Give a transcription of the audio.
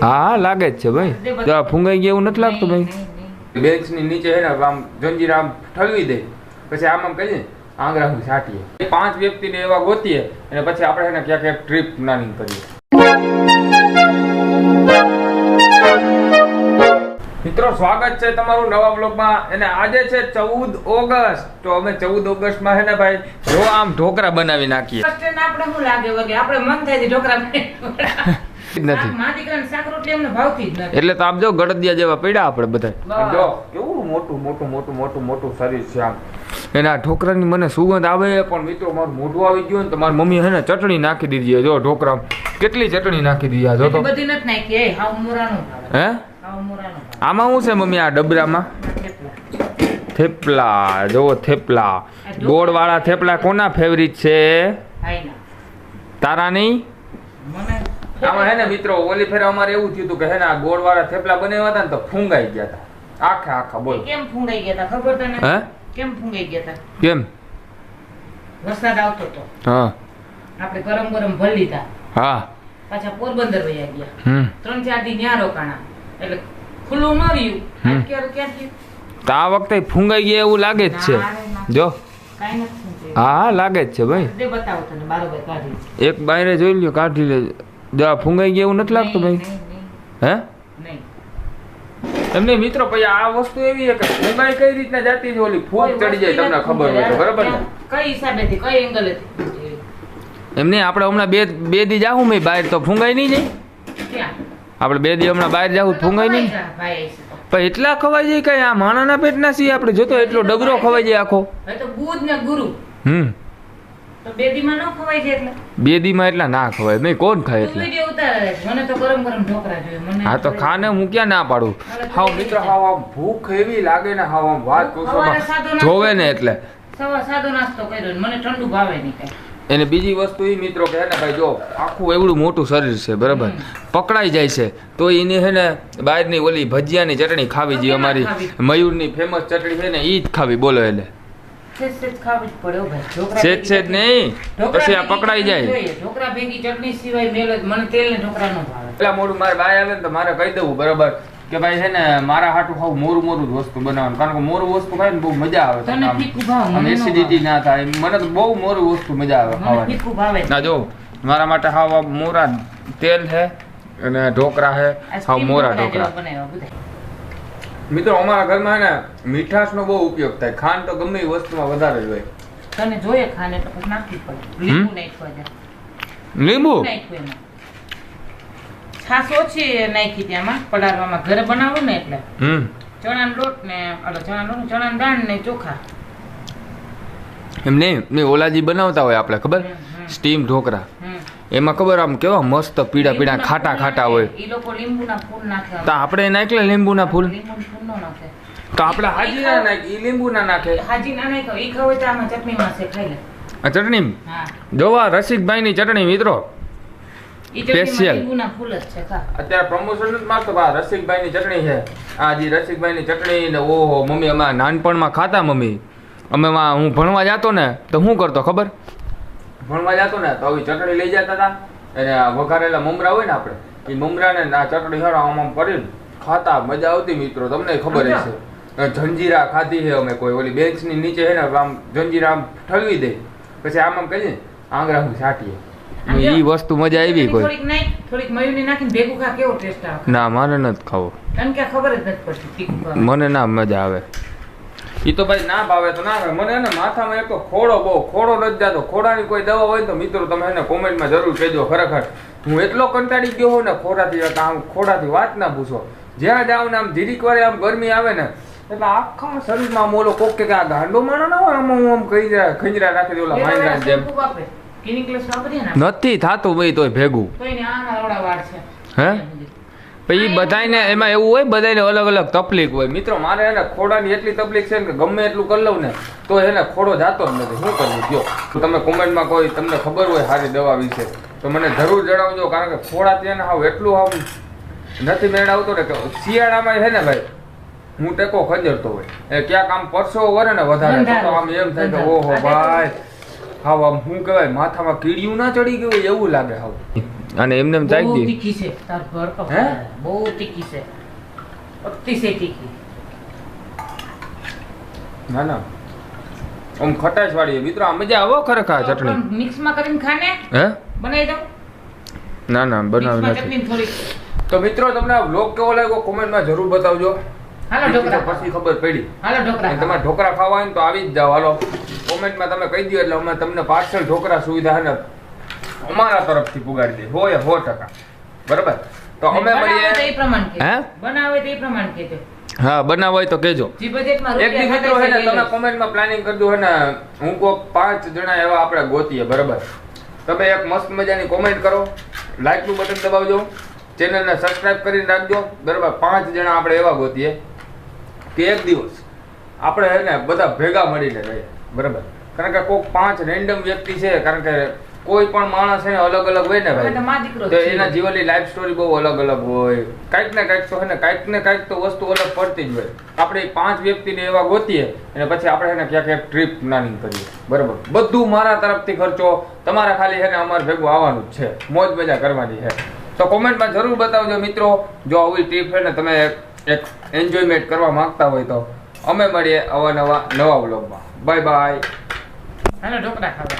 હા લાગે જ છે ભાઈ. આ ફૂંગાઈ ગયા એવું નથી લાગતું ભાઈ. બેન્ચની નીચે હે ને આમ જંજીર આમ ઠલવી દે. પછી આમ આમ કહીએ આંગળા હું છાંટીએ. પાંચ વ્યક્તિને એવા ગોતીએ અને પછી આપણે એને ક્યાંક ક્યાંક ટ્રીપ પ્લાનિંગ કરીએ. મિત્રો સ્વાગત છે તમારું નવા બ્લોગમાં અને આજે છે ચૌદ ઓગસ્ટ. તો અમે ચૌદ ઓગસ્ટમાં હે ને ભાઈ જો આમ ઢોકરા બનાવી નાખીએ. આપણે શું લાગે વગે? આપણે મન થાય છે ઢોકરા. જ નથી. એટલે તો આમ જો ગળદિયા જેવા પડ્યા આપણે બધા. જો કેવું મોટું મોટું મોટું મોટું મોટું શરીર છે આમ. એના ઠોકરાની મને સુગંધ આવે પણ મિત્રો મારું મોઢું આવી ગયું ને તો મારી મમ્મી હે ને ચટણી નાખી દીધી જો ઢોકરા કેટલી ચટણી નાખી દીધી આ જો તો. બધી નથી નાખી એ હાવ મુરાનું હે? હાવ મુરાનું આમાં શું છે મમ્મી આ ડબરામાં? થેપલા. જો થેપલા. ગોળવાળા થેપલા કોના ફેવરિટ છે? તારા નહીં આમાં હે ને મિત્રો ઓલી ફેર અમારે એવું થયું હતું કે હે ને આ ગોળવાળા થેપલા બનાવ્યા હતા ને તો ફૂંગાઈ ગયા હતા. આખા આખા બોલ. કેમ ફૂંગાઈ ગયા હતા? ખબર તને? હે? કેમ ફૂંગાઈ ગયા હતા? કેમ? વરસાદ આવતો હતો હા. આપણે ગરમ ગરમ ભરી લીધા. હા. પાછા પોરબંદર વયા ગયા. હમ. ત્રણ ચાર દી ન્યા રોકાણા. એટલે ખુલ્લું ન રહ્યું. અત્યારે ક્યાં તો આ વખતે ફૂંગાઈ ગયા એવું લાગે જ છે. જો. હા લાગે જ છે ભાઈ. દે બતાવો તને બારોબાર કાઢી. એક બાયરે જોઈ લ્યો કાઢી લે આ ફૂંગાઈ ગઈ એવું નથી લાગતું ભાઈ? હે? તમને મિત્રો પછી આ વસ્તુ એવી છે કે ફૂંગાઈ કઈ રીતના જાતી છે? ઓલી ફૂગ ચડી જાય તમને ખબર હોય તો બરાબર ને? કઈ હિસાબે થી કઈ એંગલેથી એમને આપણે હમણાં બે બે દી જાહું મેં બહાર તો ફૂંગાઈ નહીં જાય. આપણે બે દી હમણાં બહાર જાહું ફૂંગાઈ નહીં. પણ એટલા ખવાઈ જાય કઈ આ માણાના પેટના છીએ આપણે? જોતો એટલો ડબરો ખવાઈ જાય. આખો. તો બુધ ને ગુરુ. હમ. બે દીમાં ન ખવાય છે એટલે. બે દીમાં એટલા ના ખવાય. નહીં કોણ ખાય એટલે? વીડિયો ઉતારે છે. મને તો ગરમ ગરમ ઢોકળા જોઈએ. મને હા તો ખાને હું ક્યાં ના પાડું? હા મિત્ર હાવ આમ ભૂખ એવી લાગે ને હાવ આમ વાત જોવે ને એટલે. સાદો નાસ્તો કર્યો મને ઠંડુ ભાવે નહીં એને બીજી વસ્તુ એ મિત્રો કે ને ભાઈ જો આખું એવડું મોટું શરીર છે બરાબર? પકડાઈ જાય છે. તો એને હે ને બહારની ઓલી ભજીયાની ચટણી ખાવી જોઈએ અમારી? મયુરની ફેમસ ચટણી છે ને એ જ ખાવી બોલો એટલે સેજ સેજ ખાવી જ પડે હો ભાઈ. ઢોકળા સેજ ભેગી સેજ ચટણી- નહીં. પછી આ પકડાઈ જાય. જોઈએ. ભેગી ચટણી સિવાય મેલો મને તેલ ને ઢોકળા ન ભાવે. પેલા મોડું મારે બાય આવે ને તો મારે કહી દેવું બરાબર કે ભાઈ છે ને મારા હાટું ખાવ મોરું મોરું જ વસ્તુ બનાવવાનું. કારણ કે મોરું વસ્તુ ખાય ને બહુ મજા આવે તને ફીકું ભાવે, ન એસિડિટી ના થાય. મને તો બહુ મોરું વસ્તુ મજા આવે ખાવાની. ફીકું ભાવે ના જો મારા માટે હાવ મોરા તેલ છે અને છે આ હાવ મોરા ઢોકળા જેવા ઢોકળા બનાવ્યા બધા. મિત્રો અમારા ઘરમાં ને મીઠાશનો બહુ ઉપયોગ થાય. ખાંડ તો ગમે એ વસ્તુમાં વધારે જ હોય. તને જોઈએ ખાને તો પછી નાખવી પડે. લીંબુ નાખવા જા. લીંબુ? એમાં. ઓછી નાખી ત્યાંમાં પલાળવામાં. ઘરે બનાવું ને એટલે. ચણાનો લોટ ને ચણા ચણાનો લોટ, ચણાની દાણ ને ચોખા. એમ નહીં ઓલાજી બનાવતા હોય આપણે ખબર. સ્ટીમ હમ. એમાં ખબર આમ કેવા મસ્ત પીડા પીડા ખાટા ખાટા હોય. ઈ લોકો લીંબુના ફૂલ નાખે તો આપણે નાખલે લીંબુના ફૂલ? લીંબુના ફૂલ તો આપણે હાજી ના નાખે એ લીંબુ ના નાખે. હાજી ના નાખે. એ ખાવે તો આમાં ચટણીમાં છે ખાઈ લે. આ ચટણી? જોવા રસિકભાઈ ની ચટણી મિત્રો. ઈ ચટણીમાં Special. લીંબુના ફૂલ જ છે ખા. અત્યારે પ્રમોશન જ મારતો બા રસિકભાઈ ની ચટણી છે. આ જે રસિકભાઈ ની ચટણી ને ઓહો મમ્મી અમે નાનપણમાં ખાતા મમ્મી. અમે માં હું ભણવા જતો ને તો શું કરતો ખબર? ભણવા જતો ને તો આવી ચટણી લઈ જતા હતા અને વઘારેલા મમરા હોય ને આપણે એ મમરા ને આ ચટણી હારો આમ આમ કરીને ખાતા. મજા આવતી મિત્રો તમને ખબર હશે. જંજીરા ખાધી છે અમે કોઈ ઓલી બેન્ચની નીચે છે ને આમ જંજીરા આમ ઠલવી દે. પછી આમ આમ કહીએ આંગળા હું છાંટીએ. એ વસ્તુ મજા આવી કોઈ થોડીક નાખ થોડીક નાખીને ભેગું ખા કેવો ટેસ્ટ આવે? ના મારે નથી ખાવો. તને કે ખબર જ નથી પડતી મને ના મજા આવે. ઈ તો ભાઈ ના ભાવે તો ના મને એને માથામાં એક તો ખોડો બહુ ખોડો નથી જાતો. ખોડાની કોઈ દવા હોય તો મિત્રો તમે એને કોમેન્ટમાં જરૂર કહેજો ખરેખર. હું એટલો કંટાળી ગયો હોઉં ને ખોડાથી આમ ખોડાથી વાત ના પૂછો. જ્યાં જાવ ને આમ ધીરીક વારે આમ ગરમી આવે ને એટલે આખા શરીરમાં આમ ઓલો કોક કે આ ગાંડો માણો ના હોય આમાં હું આમ ખંજરા ખંજરા રાખી દે ઓલા બે જેમ. નથી થાતું ભાઈ તોય ભેગું. હે? પછી બધાને એમાં એવું હોય બધાને અલગ અલગ તકલીફ હોય. મિત્રો મારે એને ખોડાની એટલી તકલીફ છે કે ગમે એટલું કરી લઉં ને તો એને ખોડો જાતો જ નથી. શું કરવું જો તમે કોમેન્ટમાં કોઈ તમને ખબર હોય સારી દવા વિશે. તો મને જરૂર જણાવજો કારણ કે ખોડા ત્યાં હાવ એટલું હાવ નથી મેળવતો ને કે શિયાળામાં છે ને ભાઈ હું ટેકો ખંજરતો હોય. એ ક્યાંક આમ પરસો વરે ને વધારે તો આમ એમ થાય કે ઓહો ભાઈ હાવ આમ શું કહેવાય માથામાં કીડિયું ના ચડી ગયું હોય એવું લાગે હાવ. અને એમને એમ બહુ ચાખી તીખી છે તાર ઘર હે? બહુ તીખી છે. અતિશય તીખી. ના ના. આમ ખટાશ વાળી મિત્રો આ મજા આવો ખરેખર આ ચટણી. મિક્સમાં કરીને ખાને? હે? બનાવી દઉં? ના ના બનાવી નથી. થોડી. તો મિત્રો તમને આ વ્લોગ કેવો લાગ્યો કોમેન્ટમાં જરૂર બતાવજો. હાલો ઢોકરા પછી ખબર પડી. હાલો ઢોકરા તમારે ઢોકળા ખાવા હોય ને તો આવી જ જાઓ. હાલો. કોમેન્ટમાં તમે કહી દો એટલે અમે તમને પાર્સલ ઢોકળા સુવિધા હે ને અમારા તરફથી પુગાડી દે. હોય સો ટકા. બરાબર? તો અમે મળીએ. એ પ્રમાણે કહેજો. હે? બનાવે તે પ્રમાણ કહેજો. હા બનાવ હોય તો કેજો એક દી મિત્રો હે ને તમે કોમેન્ટમાં પ્લાનિંગ કરજો હે ને હું કોક પાંચ જણા એવા આપણે ગોતીએ બરાબર? તમે એક મસ્ત મજાની કોમેન્ટ કરો. લાઈકનું બટન દબાવજો. ચેનલને સબસ્ક્રાઇબ કરીને રાખજો. બરાબર? પાંચ જણા આપણે એવા ગોતીએ કે એક દિવસ આપણે હે ને બધા ભેગા મળીને રહીએ. બરાબર? કારણ કે કોક પાંચ રેન્ડમ વ્યક્તિ છે કારણ કે કોઈ પણ માણસ એને અલગ અલગ હોય ને ભાઈ તો એના જીવનની લાઈફ સ્ટોરી બહુ અલગ અલગ હોય. કાંઈક ને કાંઈક તો હે ને કાંઈક ને કાંઈક તો વસ્તુ અલગ પડતી જ હોય. આપણે પાંચ વ્યક્તિને એવા ગોતીએ અને પછી આપણે એને ક્યાંક ક્યાંક ટ્રીપ પ્લાનિંગ કરીએ. બરાબર? બધું મારા તરફથી ખર્ચો તમારે ખાલી હે ને અમારે ભેગું આવવાનું જ છે. મોજ મજા કરવાની છે તો કોમેન્ટમાં જરૂર બતાવજો મિત્રો જો આવી ટ્રીપ છે ને તમે એક એન્જોયમેન્ટ કરવા માંગતા હોય તો. અમે મળીએ અવાનવા નવા નવા વ્લોગમાં બાય બાય હેલો ઢોકળા ખાવા.